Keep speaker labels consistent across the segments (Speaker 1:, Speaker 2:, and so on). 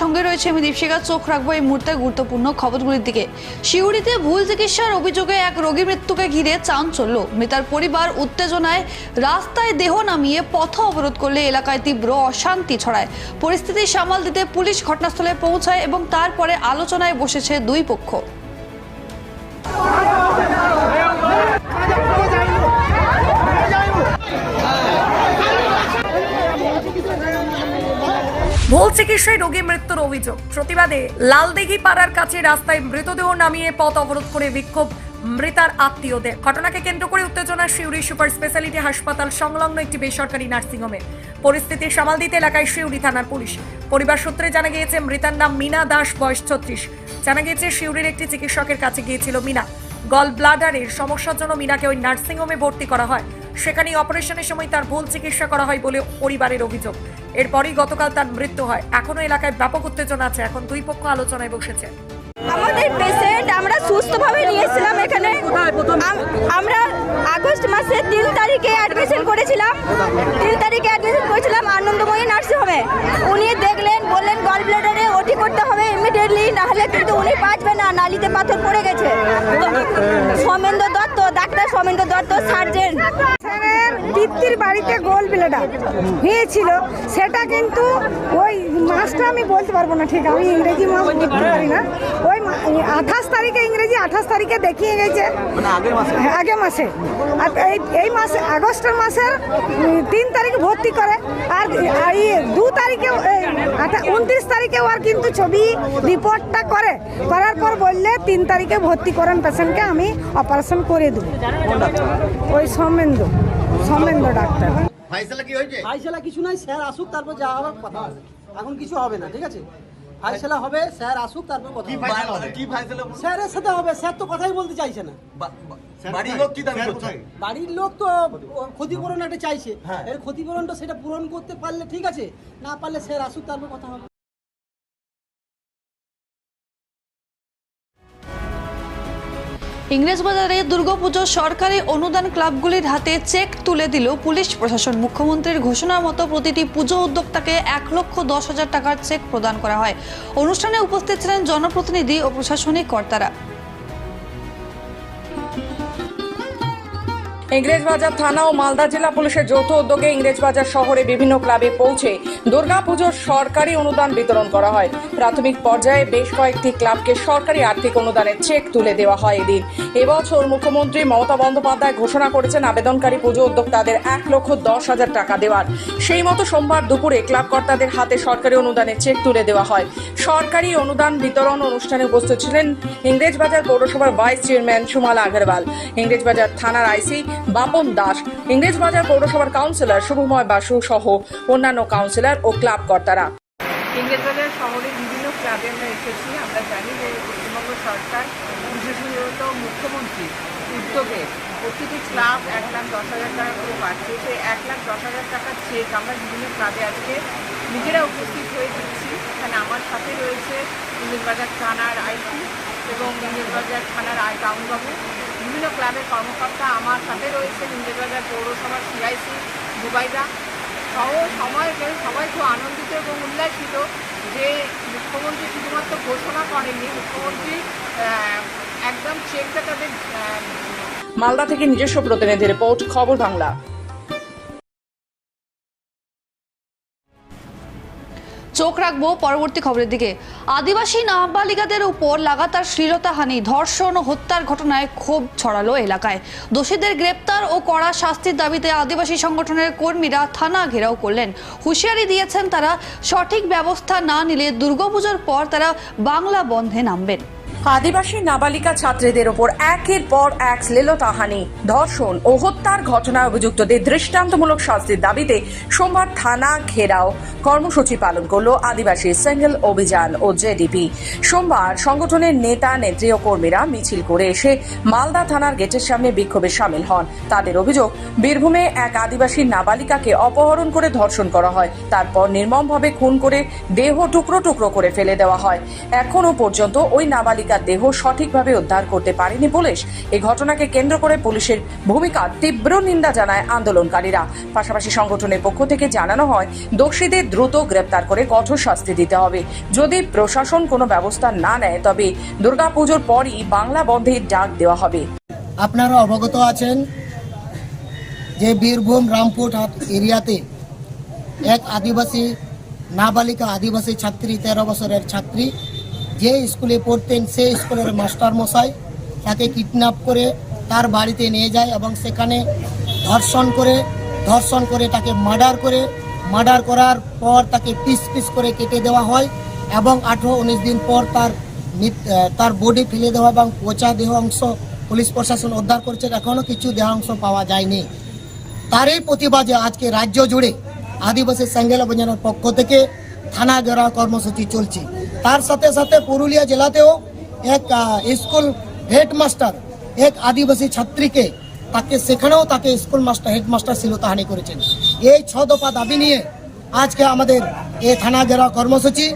Speaker 1: সঙ্গে রয়েছে আমি দীপশিকা চোখ রাখব এই মুহূর্তে গুরুত্বপূর্ণ খবরগুলির দিকে। শিউড়িতে ভুল চিকিৎসার অভিযোগে এক রোগী মৃত্যুকে ঘিরে চাঞ্চল্য। মৃতার পরিবার উত্তেজনায় রাস্তায় দেহ নামিয়ে পথ অবরোধ করলে এলাকায় তীব্র অশান্তি ছড়ায়। পরিস্থিতি সামাল দিতে পুলিশ ঘটনাস্থলে পৌঁছায় এবং তারপরে আলোচনায় বসেছে দুই পক্ষ।
Speaker 2: ভুল চিকিৎসায় রোগী মৃত্যুর অভিযোগ। প্রতিবাদে লালদিঘি পাড়ার কাছে রাস্তায় মৃতদেহ নামিয়ে পথ অবরোধ করে বিক্ষোভ মৃতার আত্মীয়দের। ঘটনাকে কেন্দ্র করে উত্তেজনা শিউরি সুপার স্পেশালিটি হাসপাতাল সংলগ্ন একটি বেসরকারি নার্সিংহোমে। পরিস্থিতি সামাল দিতে এলাকায় শিউরি থানার পুলিশ। পরিবার সূত্রে জানা গিয়েছে, মৃতার নাম মিনা দাস, বয়স ছত্রিশ। জানা গিয়েছে, শিউরির একটি চিকিৎসকের কাছে গিয়েছিল মিনা। গল ব্লাডারের সমস্যার জন্য মিনাকে ওই নার্সিংহোমে ভর্তি করা হয়। সেখানেই অপারেশনের সময় তার ভুল চিকিৎসা করা হয় বলে পরিবারের অভিযোগ। এরপরই গতকাল তার মৃত্যু হয়। এখনও এলাকায় ব্যাপক উত্তেজনা আছে। এখন দুই পক্ষ আলোচনায় বসেছে।
Speaker 3: আমাদের পেশেন্ট আমরা সুস্থভাবে নিয়েছিলাম এখানে। আম- আমরা আগস্ট মাসে তিন তারিখে অ্যাডমিশন করেছিলাম। তিন তারিখে অ্যাডমিশন করেছিলাম আনন্দময়ী নার্সিংহোমে। উনি দেখলেন বললেন গল ব্লাডারে ওটি করতে হবে ইমিডিয়েটলি নাহলে কিন্তু উনি বাঁচবে না নালিতে পাথর পড়ে গেছে। তো সৌমেন্দ্র দত্ত ডাক্তার সৌমেন্দ্র দত্ত সার্জেন্ট
Speaker 4: পিতৃর বাড়িতে গোল ব্লেডার হয়েছিল, সেটা কিন্তু ওই মাসটা আমি বলতে পারব না ঠিক, আমি ইংরেজি মাস বলতে পারি না। ওই আঠাশ তারিখে, ইংরেজি আঠাশ তারিখে দেখিয়ে গেছে। আগে মাসে। আর এই এই মাসে, আগস্টের মাসের তিন তারিখে ভর্তি করে। আর ইয়ে দু তারিখে উনত্রিশ তারিখে ওর কিন্তু ছবি রিপোর্টটা করে। করার পর বললে তিন তারিখে ভর্তি করেন পেশেন্টকে, আমি অপারেশন করে দেবো। ওই সৌমেন্দু। সৌমেন্দু ডাক্তার।
Speaker 5: ফাইসালা কি হয়েছে?
Speaker 6: ফাইসলা কিছু নাই স্যার আসুক তারপর যা হবে কথা হবে এখন কিছু হবে না ঠিক আছে? ফাইসলা হবে স্যার আসুক তারপর কথা
Speaker 5: কি ফাইসালা হবে? কি ফাইসালা
Speaker 6: স্যারের সাথে হবে স্যার তো কথাই বলতে চাইছে না।
Speaker 5: বাড়ির লোক কি দাবি করছে?
Speaker 6: বাড়ির লোক তো ক্ষতিপূরণ একটা চাইছে।
Speaker 5: হ্যাঁ।
Speaker 6: এর ক্ষতিপূরণটা সেটা পূরণ করতে পারলে ঠিক আছে না পারলে স্যার আসুক তারপর কথা হবে।
Speaker 1: ইংরেজবাজারে দুর্গাপুজো সরকারি অনুদান ক্লাবগুলির হাতে চেক তুলে দিল পুলিশ প্রশাসন। মুখ্যমন্ত্রীর ঘোষণার মতো প্রতিটি পুজো উদ্যোক্তাকে এক লক্ষ দশ হাজার টাকার চেক প্রদান করা হয়। অনুষ্ঠানে উপস্থিত ছিলেন জনপ্রতিনিধি ও প্রশাসনিক কর্তারা।
Speaker 2: ইংরেজবাজার থানা ও মালদা জেলা পুলিশের যৌথ উদ্যোগে ইংরেজবাজার শহরে বিভিন্ন ক্লাবে পৌঁছে দুর্গাপুজোর সরকারি অনুদান বিতরণ করা হয়। প্রাথমিক পর্যায়ে বেশ কয়েকটি ক্লাবকে সরকারি আর্থিক অনুদানের চেক তুলে দেওয়া হয় এদিন। এবছর মুখ্যমন্ত্রী মমতা বন্দ্যোপাধ্যায় ঘোষণা করেছেন আবেদনকারী পুজো উদ্যোক্তাদের এক লক্ষ দশ হাজার টাকা দেওয়ার। সেই মতো সোমবার দুপুরে ক্লাব কর্তাদের হাতে সরকারি অনুদানের চেক তুলে দেওয়া হয়। সরকারি অনুদান বিতরণ অনুষ্ঠানে উপস্থিত ছিলেন ইংরেজবাজার পৌরসভার ভাইস চেয়ারম্যান সুমালা আগরওয়াল। ইংরেজবাজার থানার আইসি বাপন দাস, ইংরেজবাজার পৌরসভার কাউন্সিলর শুভময় বাসু সহ অন্যান্য কাউন্সিলর ও ক্লাব কর্তারা।
Speaker 7: ইংরেজবাজার শহরের বিভিন্ন ক্লাবে আমরা এসেছি। আমরা জানি যে পশ্চিমবঙ্গ সরকার বিশেষত মুখ্যমন্ত্রী উদ্যোগে প্রতিটি ক্লাব এক লাখ দশ হাজার টাকা করে পাচ্ছে সেই এক লাখ দশ হাজার টাকার চেক আমরা বিভিন্ন ক্লাবে আজকে নিজেরা উপস্থিত হয়ে দিচ্ছি। এখানে আমার সাথে রয়েছে ইংরেজবাজার থানার আইসি এবং ইংরেজবাজার থানার আই টাউনবাবু বিভিন্ন ক্লাবের কর্মকর্তা আমার সাথে রয়েছেন ইন্দ্রবাজার পৌরসভার সিআইসি দুবাইদা। সহ, সময় সবাই খুব আনন্দিত এবং উল্লাসিত যে মুখ্যমন্ত্রী শুধুমাত্র ঘোষণা করেননি, মুখ্যমন্ত্রী একদম চেকটা তাদের
Speaker 2: মালদা থেকে নিজস্ব প্রতিনিধি রিপোর্ট, খবর বাংলা।
Speaker 1: চোখ রাখব পরবর্তী খবরের দিকে। আদিবাসী নাবালিকাদের উপর লাগাতার শ্লীলতাহানি ধর্ষণ ও হত্যার ঘটনায় ক্ষোভ ছড়ালো এলাকায়। দোষীদের গ্রেপ্তার ও কড়া শাস্তির দাবিতে আদিবাসী সংগঠনের কর্মীরা থানা ঘেরাও করলেন। হুঁশিয়ারি দিয়েছেন তারা, সঠিক ব্যবস্থা না নিলে দুর্গাপুজোর পর তারা বাংলা বন্ধে নামবেন।
Speaker 2: আদিবাসী নাবালিকা ছাত্রীদের ওপর একের পর এক শ্লীলতাহানি ধর্ষণ ও হত্যার ঘটনায় অভিযুক্তদের দৃষ্টান্তমূলক শাস্তির দাবিতে সোমবার থানা ঘেরাও কর্মসূচি পালন করল আদিবাসী সিঙ্গেল অভিযান ও জেডিপি। সোমবার সংগঠনের নেতা, নেত্রী ও কর্মীরা মিছিল করে এসে মালদা থানার গেটের সামনে বিক্ষোভে সামিল হন। তাদের অভিযোগ, বীরভূমে এক আদিবাসী নাবালিকাকে অপহরণ করে ধর্ষণ করা হয়। তারপর নির্মমভাবে খুন করে দেহ টুকরো টুকরো করে ফেলে দেওয়া হয়। এখনও পর্যন্ত ওই নাবালিকা নাবালিকার দেহ সঠিকভাবে উদ্ধার করতে পারেনি পুলিশ। এই ঘটনাকে কেন্দ্র করে পুলিশের ভূমিকা তীব্র নিন্দা জানায় আন্দোলনকারীরা। পাশাপাশি সংগঠনের পক্ষ থেকে জানানো হয়, দোষীদের দ্রুত গ্রেপ্তার করে কঠোর শাস্তি দিতে হবে। যদি প্রশাসন কোনো ব্যবস্থা না নেয়, তবে দুর্গাপুজোর পরই বাংলা বন্ধের ডাক দেওয়া হবে।
Speaker 8: আপনারা অবগত আছেন যে বীরভূম রামপুর এরিয়াতে এক আদিবাসী নাবালিকা আদিবাসী ছাত্রী, তেরো বছরের ছাত্রী যে স্কুলে পড়তেন সেই স্কুলের মাস্টার মশাই তাকে কিডন্যাপ করে তার বাড়িতে নিয়ে যায় এবং সেখানে ধর্ষণ করে ধর্ষণ করে তাকে মার্ডার করে। মার্ডার করার পর তাকে পিস পিস করে কেটে দেওয়া হয় এবং আঠেরো উনিশ দিন পর তার তার বডি ফেলে দেওয়া এবং পচা দেহ অংশ পুলিশ প্রশাসন উদ্ধার করছে। এখনও কিছু দেহাংশ পাওয়া যায়নি। তারই প্রতিবাদে আজকে রাজ্য জুড়ে আদিবাসী স্যাঙ্গেল অভিযানের পক্ষ থেকে থানা ঘেরাও কর্মসূচি চলছে। তার সাথে সাথে পুরুলিয়া জেলাতেও এক স্কুল হেডমাস্টার, এক আদিবাসী ছাত্রীকে তাকে সেখানেও তাকে স্কুল মাস্টার, হেডমাস্টার শ্লীলতাহানি করেছেন। এই ছ দফা দাবি নিয়ে আজকে আমাদের এ থানা ঘেরাও কর্মসূচি।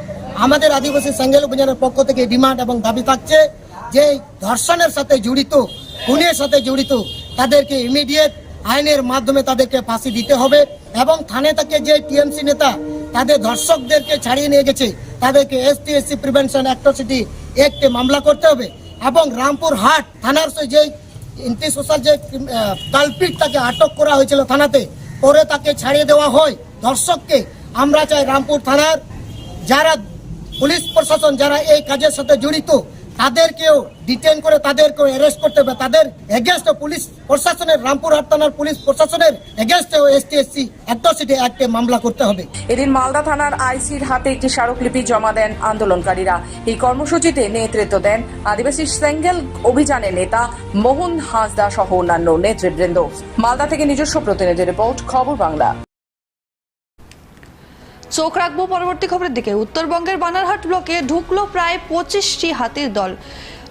Speaker 8: আমাদের আদিবাসী স্যাঙ্গেল অভিযানের পক্ষ থেকে ডিমান্ড এবং দাবি থাকছে যে ধর্ষণের সাথে জড়িত, খুনের সাথে জড়িত তাদেরকে ইমিডিয়েট আইনের মাধ্যমে তাদেরকে ফাঁসি দিতে হবে এবং থানে থেকে যে টিএমসি নেতা, তাদের ধর্ষকদেরকে ছাড়িয়ে নিয়ে গেছে তাদেরকে এসটি এসসি প্রিভেনশন অ্যাক্ট্রসিটি একটি মামলা করতে হবে এবং রামপুর হাট থানার যে ইন্টি সোশ্যাল যে কালপিট তাকে আটক করা হয়েছিল থানাতে, পরে তাকে ছাড়িয়ে দেওয়া হয়। দর্শককে আমরা চাই রামপুর থানার যারা পুলিশ প্রশাসন, যারা এই কাজের সাথে জড়িত তাদেরকেও ডিটেন করে তাদেরকেও অ্যারেস্ট করতে হবে। তাদের এগেনস্ট পুলিশ প্রশাসনের রামপুরহাট থানার পুলিশ প্রশাসনের এগেনস্টেও এসটি অ্যাট্রসিটি অ্যাক্টে মামলা করতে হবে।
Speaker 2: এদিন মালদা থানার আইসির হাতে একটি স্মারকলিপি জমা দেন আন্দোলনকারীরা। এই কর্মসূচিতে নেতৃত্ব দেন আদিবাসী সেঙ্গেল অভিযানের নেতা মোহন হাঁসদা সহ অন্যান্য নেতৃবৃন্দ। মালদা থেকে নিজস্ব প্রতিনিধি রিপোর্ট, খবর বাংলা।
Speaker 1: চোখ রাখব পরবর্তী খবরের দিকে। উত্তরবঙ্গের বানারহাট ব্লকে ঢুকলো প্রায় পঁচিশটি হাতির দল।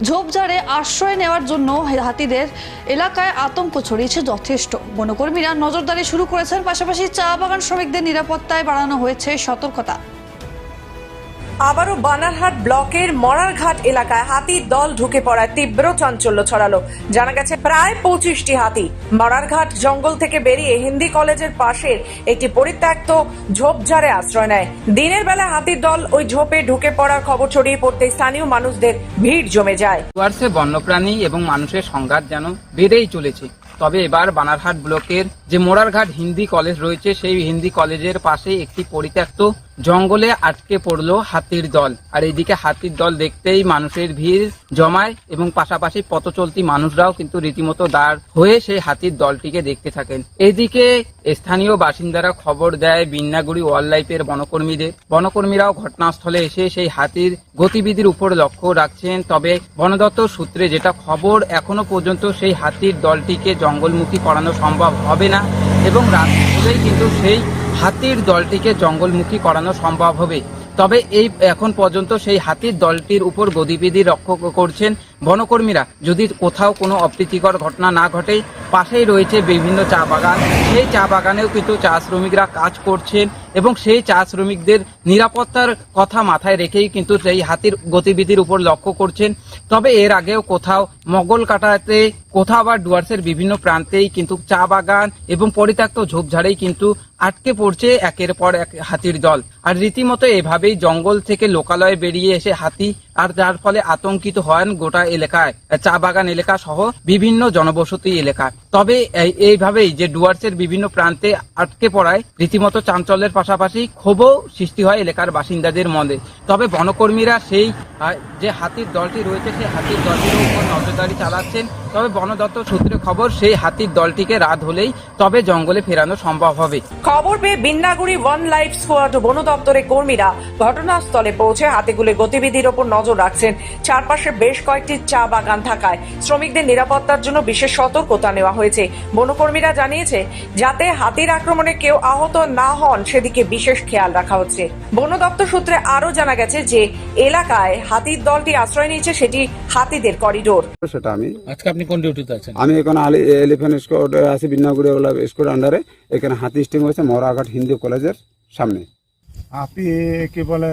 Speaker 1: ঝোপঝাড়ে আশ্রয় নেওয়ার জন্য হাতিদের এলাকায় আতঙ্ক ছড়িয়েছে যথেষ্ট। বনকর্মীরা নজরদারি শুরু করেছেন, পাশাপাশি চা বাগান শ্রমিকদের নিরাপত্তায় বাড়ানো হয়েছে সতর্কতা।
Speaker 2: আবারও বানারহাট ব্লকের মরারঘাট এলাকায় হাতির দল ঢুকে পড়ায় তীব্র চাঞ্চল্য ছড়ালো। জানা গেছে প্রায় পঁচিশটি হাতি। মরারঘাট জঙ্গল থেকে বেরিয়ে হিন্দি কলেজের পাশের একটি পরিত্যক্ত ঝোপঝাড়ে আশ্রয় নেয়। দিনের বেলা হাতির দল ওই ঝোপে ঢুকে পড়ার খবর ছড়িয়ে পড়তে স্থানীয় মানুষদের ভিড় জমে যায়।
Speaker 9: বন্যপ্রাণী এবং মানুষের সংঘাত যেন বেড়েই চলেছে। তবে এবার বানারহাট ব্লকের যে মোরারঘাট হিন্দি কলেজ রয়েছে, সেই হিন্দি কলেজের পাশে একটি পরিত্যক্ত জঙ্গলে আটকে পড়ল হাতির দল। আর এইদিকে হাতির দল দেখতেই মানুষের ভিড় জমায় এবং পাশাপাশি পথ চলতি মানুষরাও কিন্তু রীতিমতো দাঁড় হয়ে সেই হাতির দলটিকে দেখতে থাকেন। এদিকে স্থানীয় বাসিন্দারা খবর দেয় বিন্নাগুড়ি ওয়াইল্ড লাইফের বনকর্মীদের। বনকর্মীরাও ঘটনাস্থলে এসে সেই হাতির গতিবিধির উপর লক্ষ্য রাখছেন। তবে বনদত্ত সূত্রে যেটা খবর, এখনও পর্যন্ত সেই হাতির দলটিকে জঙ্গলমুখী করানো সম্ভব হবে না এবং রাত হলেই কিন্তু সেই হাতির দলটিকে জঙ্গলমুখী করানো সম্ভব হবে। তবে এই এখন পর্যন্ত সেই হাতির দলটির উপর গতিবিধি রক্ষ করছেন বনকর্মীরা যদি কোথাও কোনো অপ্রীতিকর ঘটনা না ঘটে, পাশেই রয়েছে বিভিন্ন চা বাগান। সেই চা বাগানেও কিন্তু চা শ্রমিকরা কাজ করছেন এবং সেই চা শ্রমিকদের নিরাপত্তার কথা মাথায় রেখেই কিন্তু সেই হাতির গতিবিধির উপর লক্ষ্য করছেন। তবে এর আগেও কোথাও মগল কাটাতে, কোথাও আবার ডুয়ার্সের বিভিন্ন প্রান্তেই কিন্তু চা বাগান এবং পরিত্যক্ত ঝোপঝাড়েই কিন্তু আটকে পড়ছে একের পর এক হাতির দল। আর রীতিমতো এভাবেই জঙ্গল থেকে লোকালয়ে বেরিয়ে এসে হাতি আর যার ফলে আতঙ্কিত হন গোটা এলাকায়, চা বাগান এলাকা সহ বিভিন্ন জনবসতি এলাকা। তবে এইভাবেই যে ডুয়ার্সের বিভিন্ন প্রান্তে আটকে পড়ায়, রীতিমতো চাঞ্চল্যের পাশাপাশি ক্ষোভও সৃষ্টি হয় এলাকার বাসিন্দাদের মনে তবে বনকর্মীরা সেই যে হাতির দলটি রয়েছে, সেই হাতির দলটির উপর নজরদারি চালাচ্ছেন তবে বন দপ্তর সূত্রে খবর সেই হাতির দলটিকে রাত হলেই তবে জঙ্গলে ফেরানো সম্ভব হবে।
Speaker 2: খবর পেয়ে বিন্নাগুড়ি ওয়ান লাইফ স্কোয়াড বন দপ্তরের কর্মীরা ঘটনাস্থলে পৌঁছে হাতিগুলির গতিবিধির ওপর নজর রাখছেন। চারপাশে বেশ কয়েকটি চা বাগান থাকায় শ্রমিকদের নিরাপত্তার জন্য বিশেষ সতর্কতা নেওয়া হয়েছে। বনকর্মীরা জানিয়েছে যাতে হাতির আক্রমণে কেউ আহত না হন সেদিকে বিশেষ খেয়াল রাখা হচ্ছে। বন দপ্তর সূত্রে আরও জানা গেছে যে এলাকায় হাতির দলটি আশ্রয় নিয়েছে সেটি হাতিদের করিডোর।
Speaker 10: সেটা আমি
Speaker 11: আজকে আপনি কোন ডিউটিতে আছেন?
Speaker 10: আমি এখানে আলি এলিফেন্ট স্কোয়াড আছি বিন্নাগুড়ি ওলা স্কোয়াড আন্ডারে এখানে হাতি স্টিং হয়েছে মরাঘাট হিন্দু কলেজের সামনে।
Speaker 12: আপনি কি বলে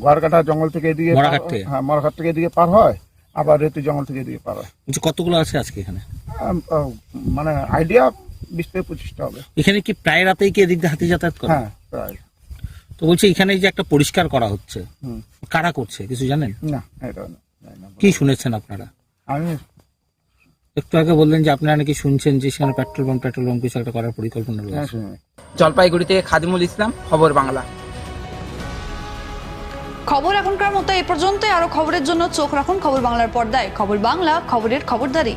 Speaker 10: গড়কাটা জঙ্গল থেকে এদিকে পার-
Speaker 11: মরাঘাট থেকে?
Speaker 10: হ্যাঁ মরাঘাট থেকে এদিকে পার হয় আবার রেতু জঙ্গল থেকে এদিকে পার হয়।
Speaker 11: বলছি কতগুলো আছে আজকে এখানে?
Speaker 10: মানে আইডিয়া বিশ থেকে পঁচিশটা হবে।
Speaker 11: এখানে কি প্রায় রাতেই কি এদিক দিয়ে হাতি যাতায়াত করে?
Speaker 10: হ্যাঁ প্রায়।
Speaker 11: তো বলছি এখানে যে একটা পরিষ্কার করা হচ্ছে
Speaker 10: হুম।
Speaker 11: কারা করছে কিছু জানেন?
Speaker 10: না এটা না।
Speaker 11: কি শুনেছেন আপনারা?
Speaker 10: আমি
Speaker 11: একটু আগে বললেন যে আপনারা নাকি শুনছেন যে সেখানে পেট্রোল পাম্প পেট্রোল পাম্প কিছু একটা করার পরিকল্পনা
Speaker 10: হ্যাঁ
Speaker 11: রয়েছে
Speaker 9: জলপাইগুড়ি থেকে খাদিমুল ইসলাম খবর বাংলা।
Speaker 1: খবর এখনকার মতো এই পর্যন্তই। আরও খবরের জন্য চোখ রাখুন খবর বাংলার পর্দায়। খবর বাংলা খবরের খবরদারি।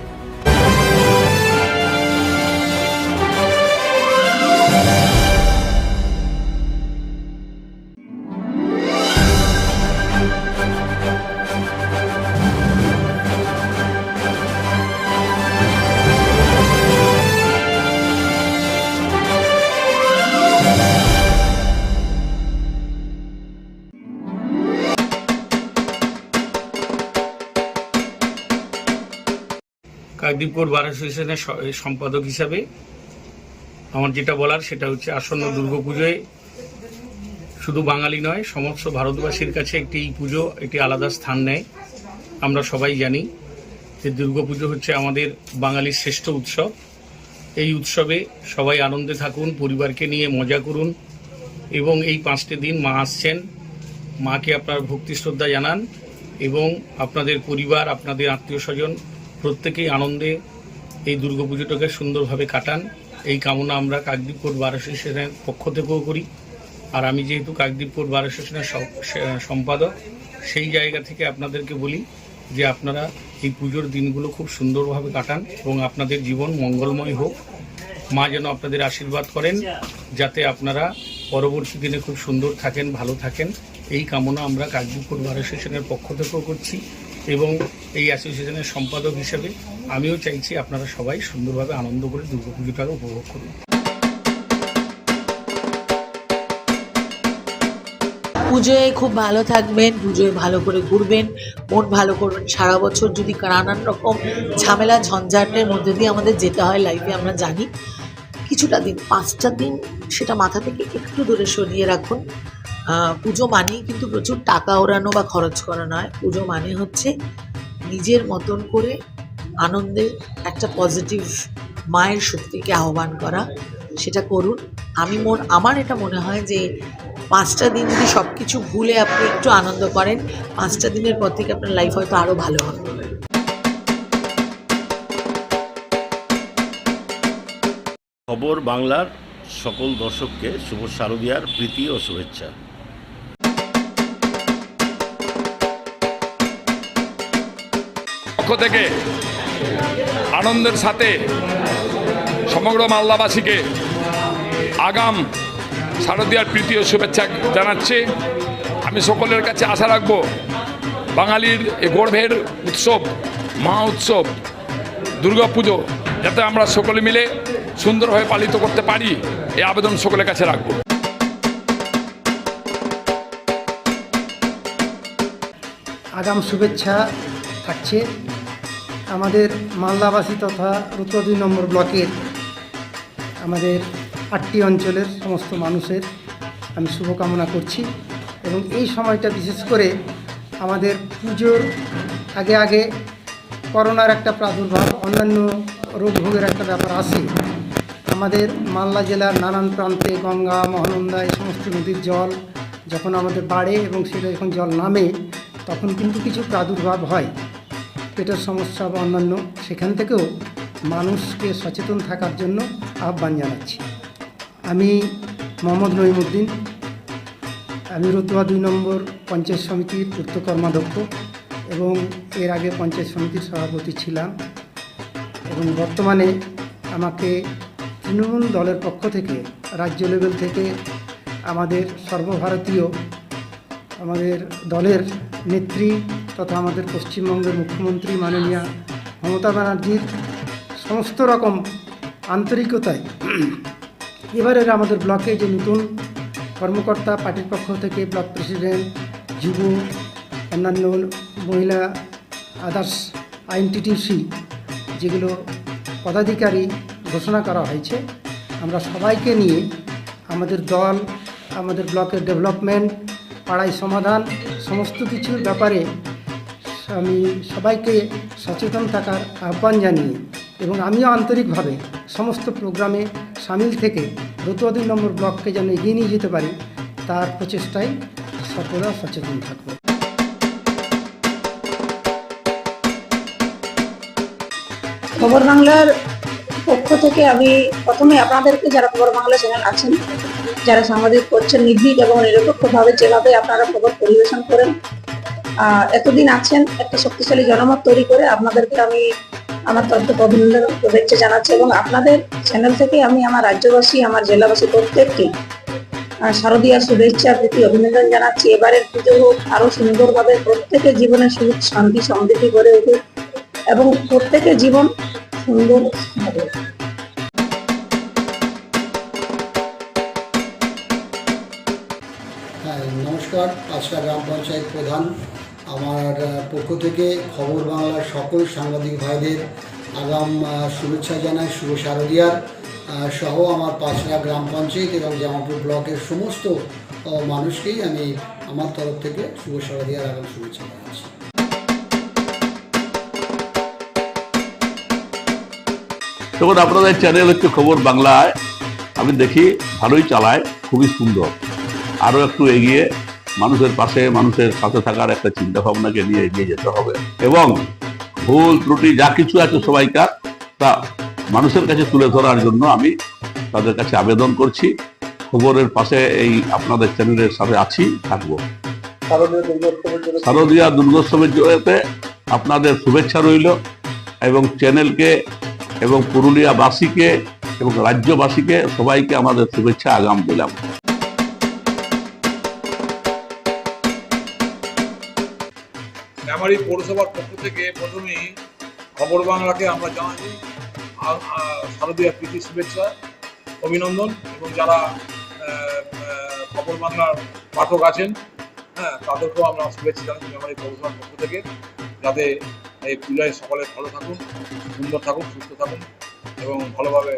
Speaker 12: কাকদ্বীপপুর বার অ্যাসোসিয়েশনের সম্পাদক হিসাবে আমার যেটা বলার সেটা হচ্ছে আসন্ন দুর্গাপুজোয় শুধু বাঙালি নয়, সমস্ত ভারতবাসীর কাছে একটি এই পুজো, একটি আলাদা স্থান নেয়। আমরা সবাই জানি যে দুর্গাপুজো হচ্ছে আমাদের বাঙালির শ্রেষ্ঠ উৎসব। এই উৎসবে সবাই আনন্দে থাকুন, পরিবারকে নিয়ে মজা করুন এবং এই পাঁচটি দিন মা আসছেন। মাকে আপনার ভক্তি শ্রদ্ধা জানান এবং আপনাদের পরিবার, আপনাদের আত্মীয় স্বজন প্রত্যেকেই আনন্দে এই দুর্গাপুজোটাকে সুন্দরভাবে কাটান। এই কামনা আমরা কাকদ্বীপপুর বার অ্যাসোসিয়েশনের পক্ষ থেকেও করি। আর আমি যেহেতু কাকদ্বীপপুর বার অ্যাসোসিয়েশনের সম্পাদক, সেই জায়গা থেকে আপনাদেরকে বলি যে আপনারা এই পুজোর দিনগুলো খুব সুন্দরভাবে কাটান এবং আপনাদের জীবন মঙ্গলময় হোক। মা যেন আপনাদের আশীর্বাদ করেন, যাতে আপনারা পরবর্তী দিনে খুব সুন্দর থাকেন, ভালো থাকেন। এই কামনা আমরা কাকদ্বীপপুর বার অ্যাসোসিয়েশনের পক্ষ থেকেও করছি। এবং এই অ্যাসোসিয়েশনের সম্পাদক হিসেবে আমিও চাইছি আপনারা সবাই সুন্দরভাবে আনন্দ করে দুর্গা দুর্গাপুজোটাকে উপভোগ করুন।
Speaker 13: পুজোয় খুব ভালো থাকবেন, পুজোয় ভালো করে ঘুরবেন, মন ভালো করবেন। সারা বছর যদি নানান রকম ঝামেলা, ঝঞ্ঝাটের মধ্যে দিয়ে আমাদের যেতে হয় লাইফে আমরা জানি। কিছুটা দিন, পাঁচটা দিন সেটা মাথা থেকে একটু দূরে সরিয়ে রাখুন। পুজো মানেই কিন্তু প্রচুর টাকা ওড়ানো বা খরচ করা নয়। পুজো মানে হচ্ছে নিজের মতন করে আনন্দে একটা পজিটিভ মায়ের শক্তিকে আহ্বান করা। সেটা করুন। আমি মন, আমার এটা মনে হয় যে পাঁচটা দিন যদি সব কিছু ভুলে আপনি একটু আনন্দ করেন, পাঁচটা দিনের পর থেকে আপনার লাইফ হয়তো আরও ভালো হবে।
Speaker 14: খবর বাংলার সকল দর্শককে শুভ শারদীয়ার প্রীতি ও শুভেচ্ছা।
Speaker 12: থেকে আনন্দের সাথে সমগ্র মালদাবাসীকে আগাম শারদীয়ার প্রীতি ও শুভেচ্ছা জানাচ্ছি। আমি সকলের কাছে আশা রাখব বাঙালির এ গর্ভের উৎসব মহা উৎসব দুর্গাপুজো যাতে আমরা সকলে মিলে সুন্দরভাবে পালিত করতে পারি এই আবেদন সকলের কাছে রাখব।
Speaker 6: আগাম শুভেচ্ছা থাকছে। আমাদের মালদাবাসী তথা রুদ্র দুই নম্বর ব্লকের আমাদের আটটি অঞ্চলের সমস্ত মানুষের আমি শুভকামনা করছি এবং এই সময়টা বিশেষ করে আমাদের পুজোর আগে আগে করোনার একটা প্রাদুর্ভাব, অন্যান্য রোগ ভোগের একটা ব্যাপার আসে আমাদের মালদা জেলার নানান প্রান্তে গঙ্গা, মহানন্দা এই সমস্ত নদীর জল যখন আমাদের বাড়ে এবং সেটা যখন জল নামে, তখন কিন্তু কিছু প্রাদুর্ভাব হয়। পেটের সমস্যা বা অন্যান্য, সেখান থেকেও মানুষকে সচেতন থাকার জন্য আহ্বান জানাচ্ছি। আমি মোহাম্মদ নঈমুদ্দিন, আমি রতুয়া দুই নম্বর পঞ্চায়েত সমিতির পূর্ত কর্মাধ্যক্ষ এবং এর আগে পঞ্চায়েত সমিতির সভাপতি ছিলাম এবং বর্তমানে আমাকে তৃণমূল দলের পক্ষ থেকে, রাজ্য লেভেল থেকে আমাদের সর্বভারতীয়, আমাদের দলের নেত্রী তথা আমাদের পশ্চিমবঙ্গের মুখ্যমন্ত্রী মাননীয়া মমতা ব্যানার্জির সমস্ত রকম আন্তরিকতায় এবারের আমাদের ব্লকে যে নতুন কর্মকর্তা পার্টির পক্ষ থেকে ব্লক প্রেসিডেন্ট, যুব, অন্যান্য মহিলা, আদার্স আইনটিটিউসি যেগুলো পদাধিকারী ঘোষণা করা হয়েছে, আমরা সবাইকে নিয়ে আমাদের দল, আমাদের ব্লকের ডেভেলপমেন্ট, পাড়ায় সমাধান, সমস্ত কিছুর ব্যাপারে আমি সবাইকে সচেতন থাকার আহ্বান জানিয়ে এবং আমিও আন্তরিকভাবে সমস্ত প্রোগ্রামে সামিল থেকে দুই নম্বর ব্লককে যেন এগিয়ে নিয়ে যেতে পারি, তার প্রচেষ্টায় সকলে সচেতন থাকব
Speaker 4: খবর বাংলার পক্ষ থেকে আমি প্রথমে আপনাদেরকে যারা খবর বাংলা চ্যানেল আছেন, যারা সাংবাদিক করছেন, নির্ভীক এবং নিরপেক্ষভাবে যেভাবে আপনারা খবর পরিবেশন করেন এতদিন আছেন, একটা শক্তিশালী জনমত তৈরি করে আপনাদেরকে আমি আমার তরফ অভিনন্দন শুভেচ্ছা জানাচ্ছি এবং আপনাদের চ্যানেল থেকে আমি আমার রাজ্যবাসী, আমার জেলাবাসী প্রত্যেককে শারদীয়া শুভেচ্ছা, প্রীতি, অভিনন্দন জানাচ্ছি। এবারের পুজো হোক, আরও সুন্দরভাবে প্রত্যেকের জীবনে সুখ, শান্তি, সমৃদ্ধি গড়ে উঠুক এবং প্রত্যেকের জীবন সুন্দর হবে।
Speaker 10: হ্যাঁ নমস্কার, পাঁচটা গ্রাম পঞ্চায়েত প্রধান। আমার পক্ষ থেকে খবর বাংলার সকল সাংবাদিক ভাইদের আগাম শুভেচ্ছা জানাই, শুভ শারদিয়ার সহ আমার পাঁচটা গ্রাম পঞ্চায়েত এবং জামালপুর ব্লকের সমস্ত মানুষকেই আমি আমার তরফ থেকে শুভ শারদিয়ার আগাম শুভেচ্ছা জানাচ্ছি।
Speaker 14: তখন আপনাদের চ্যানেল হচ্ছে খবর বাংলায়। আমি দেখি, ভালোই চালায়, খুবই সুন্দর। আরও একটু এগিয়ে মানুষের পাশে মানুষের সাথে থাকার একটা চিন্তা ভাবনাকে নিয়ে এগিয়ে যেতে হবে। এবং ভুল ত্রুটি যা কিছু আছে সবাইকার তা মানুষের কাছে তুলে ধরার জন্য আমি তাদের কাছে আবেদন করছি। খবরের পাশে এই আপনাদের চ্যানেলের সাথে আছি থাকব। শারদীয়া দুর্গোৎসবের জড়িতে আপনাদের শুভেচ্ছা রইল এবং চ্যানেলকে এবং পুরুলিয়াবাসীকে এবং রাজ্যবাসীকে সবাইকে আমাদের শুভেচ্ছা আগাম দিলাম।
Speaker 15: মেমারি পৌরসভার পক্ষ থেকে প্রথমেই খবর বাংলাকে আমরা জানাই শারদীয় প্রীতি শুভেচ্ছা, অভিনন্দন, এবং যারা খবর বাংলার পাঠক আছেন হ্যাঁ তাদেরকেও আমরা শুভেচ্ছা জানাই মেমারি পৌরসভার পক্ষ থেকে। যাতে এই পূজায় সকলে ভালো থাকুন, সুন্দর থাকুন, সুস্থ থাকুন, এবং ভালোভাবে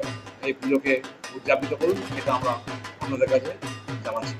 Speaker 15: এই পুজোকে উদযাপিত করুন, এটা আমরা আপনাদের কাছে জানাচ্ছি।